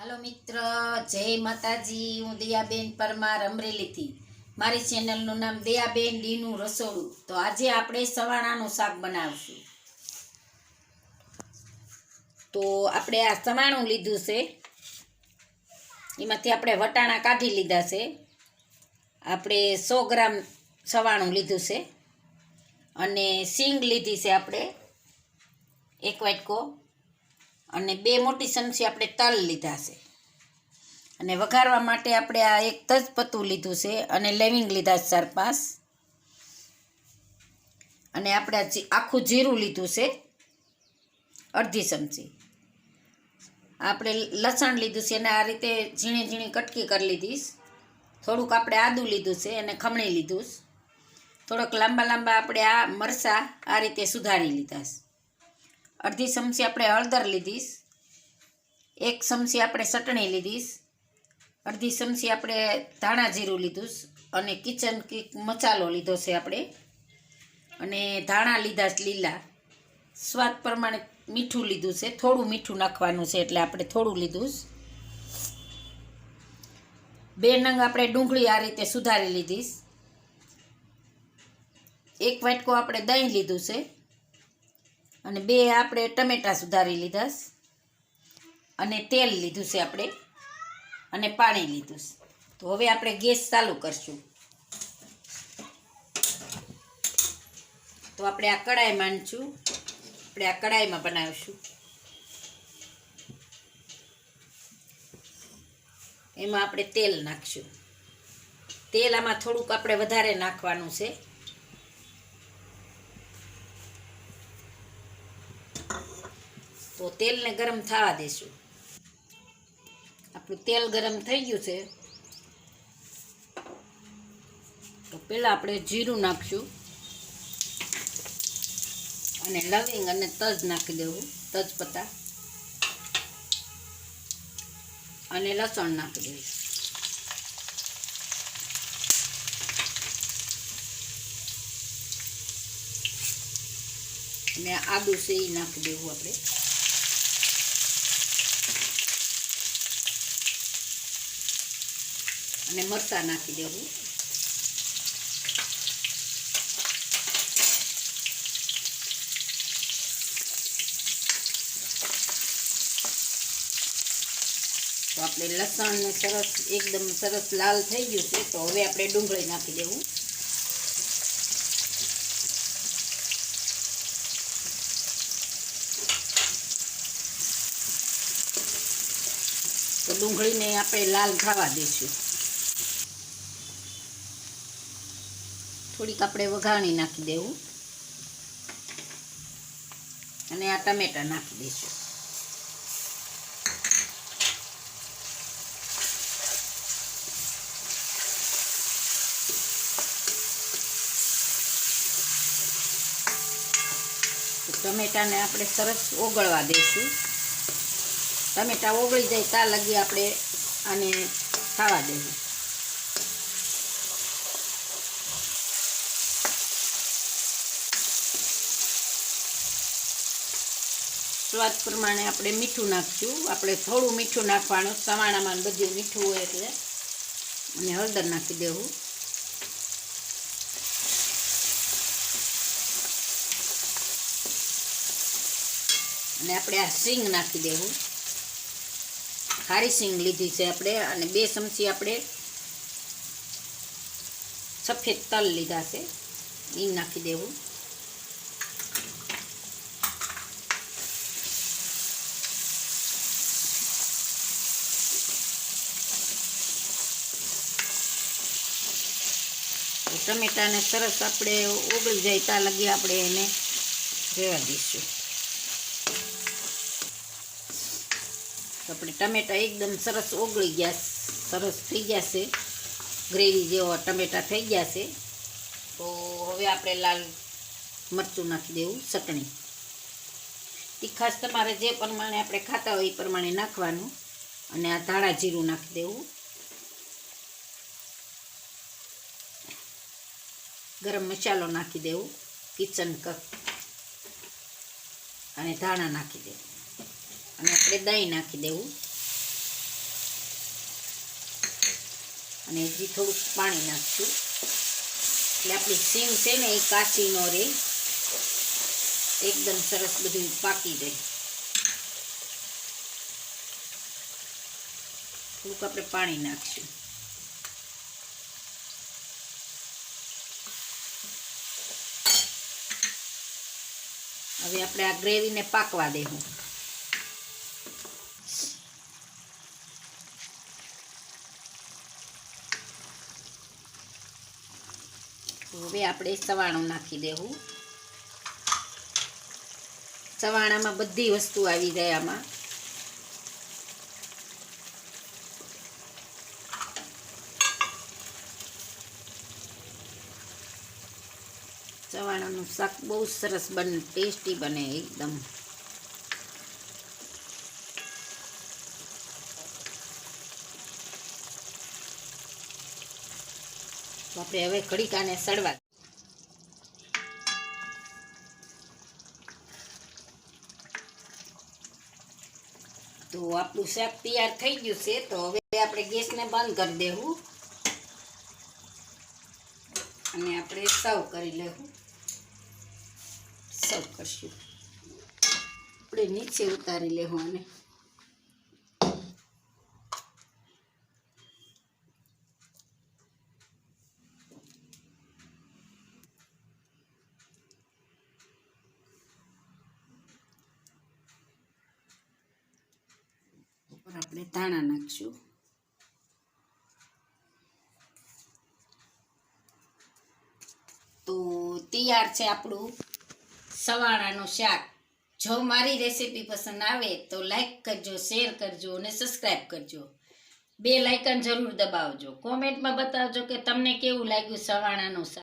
હાલો મિત્ર, જય માતાજી. હું દયાબેન પરમાર અમરેલીથી. મારી ચેનલનું નામ દયાબેન ડીનું રસોડું. તો આજે આપણે સવાણાનું શાક બનાવશું. તો આપણે આ સવાણું લીધું છે. એમાંથી આપણે વટાણા કાઢી લીધા છે. આપણે સો ગ્રામ સવાણું લીધું છે. અને સિંગ લીધી છે આપણે. એક વાટકો. અને બે મોટી ચમચી આપણે તલ લીધા છે. અને વઘારવા માટે આપણે આ એક તજપત્તું લીધું છે અને લેવિંગ લીધા છે ચાર પાંચ. અને આપણે આખું જીરું લીધું છે. અડધી ચમચી. આપણે લસણ લીધું છે અને આ રીતે ઝીણી ઝીણી કટકી કરી લીધીશ થોડુંક આપણે આદું લીધું છે અને ખમણી લીધું થોડોક લાંબા લાંબા આપણે આ મરચાં આ રીતે સુધારી લીધા છે. અડધી ચમચી આપણે હળદર લીધીશ, એક ચમચી આપણે ચટણી લીધીશ, અડધી ચમચી આપણે ધાણા જીરું લીધું અને કિચન કિક મસાલો લીધો છે આપણે. અને ધાણા લીધા લીલા. સ્વાદ પ્રમાણે મીઠું લીધું છે, થોડું મીઠું નાખવાનું છે એટલે આપણે થોડું લીધું બે નંગ આપણે ડુંગળી આ રીતે સુધારી લીધીશ. એક વાટકો આપણે દહીં લીધું છે. અને બે આપણે ટમેટા સુધારી લીધા અને તેલ લીધું છે આપણે. અને પાણી લીધું છે. તો હવે આપણે ગેસ ચાલુ કરશું. તો આપણે આ કડાઈ માંડશું. આપણે આ કડાઈમાં બનાવીશું. એમાં આપણે તેલ નાખશું. તેલ આમાં થોડુંક આપણે વધારે નાખવાનું છે. તો તેલને ગરમ થવા દઈશું આપણું તેલ ગરમ થઈ ગયું છે. તો પહેલાં આપણે જીરું નાખશું. અને લવિંગ અને તજ નાખી દેવું તજપત્તા અને લસણ નાખી દેવું. અને આદુ છે એ નાખી દેવું આપણે. અને મરચાં નાખી દેવું. તો આપણે લસણ સરસ, એકદમ સરસ લાલ થઈ ગયું છે, તો હવે આપણે ડુંગળી નાખી દેવું. તો ડુંગળીને આપણે લાલ થવા દઈશું. થોડીક આપણે વઘાણી નાખી દેવું. અને આ ટમેટા નાખી દઈશું. ટમેટાને આપણે સરસ ઓગળવા દઈશું. ટમેટા ઓગળી જાય ત્યાં લગી આપણે આને ખાવા દેવું. સ્વાદ પ્રમાણે આપણે મીઠું નાખશું. આપણે થોડું મીઠું નાખવાનું, સવાણામાં બધું મીઠું હોય એટલે. અને હળદર નાખી દેવું. અને આપણે આ સિંગ નાખી દેવું. ખારી સિંગ લીધી છે આપણે. અને બે ચમચી આપણે સફેદ તલ લીધા છે. એ નાખી દેવું. ટમેટાને સરસ આપણે ઓગળી જાય ત્યાં લગી આપણે એને રહેવા દઈશું. આપણે ટમેટા એકદમ સરસ ઓગળી ગયા, સરસ થઈ ગયા છે. ગ્રેવી જેવા ટમેટા થઈ ગયા છે. તો હવે આપણે લાલ મરચું નાખી દેવું, ચટણી. તીખાશ તમારે જે પ્રમાણે આપણે ખાતા હોય એ પ્રમાણે નાખવાનું. અને આ ધાણા જીરું નાખી દેવું. ગરમ મસાલો નાખી દેવો. કિચન કપ અને ધાણા નાખી દેવું. અને આપણે દહીં નાખી દેવું. અને હજી થોડુંક પાણી નાખશું. એટલે આપણી સીંગ છે ને એ કાચી ન રહે. એકદમ સરસ બધું પાકી રહે થોડુંક આપણે પાણી નાખશું. હવે આપણે આ ગ્રેવીને પાકવા દેવું. હવે આપણે સવાણું નાખી દેવું. સવાણામાં બધી વસ્તુ આવી જાય આમાં. ચવાણાનું શાક બહુ સરસ બને, ટેસ્ટી બને એકદમ. આપણે હવે ઘડીકાને સડવા તો આપણું શાક તૈયાર થઈ ગયું છે, તો હવે આપણે ગેસને બંધ કરી દેવું. અને આપણે સર્વ કરી લેવું. સર્વ કરશું. આપણે નીચે ઉતારી લેવું આપણે ધાણા નાખશું. તો તૈયાર છે આપણું. સવાણાનું શાક. જો મારી રેસીપી પસંદ આવે તો લાઈક કરજો, શેર કરજો અને સબસ્ક્રાઈબ કરજો. બે લાઇકન જરૂર દબાવજો. કોમેન્ટમાં બતાવજો કે તમને કેવું લાગ્યું સવાણાનું શાક.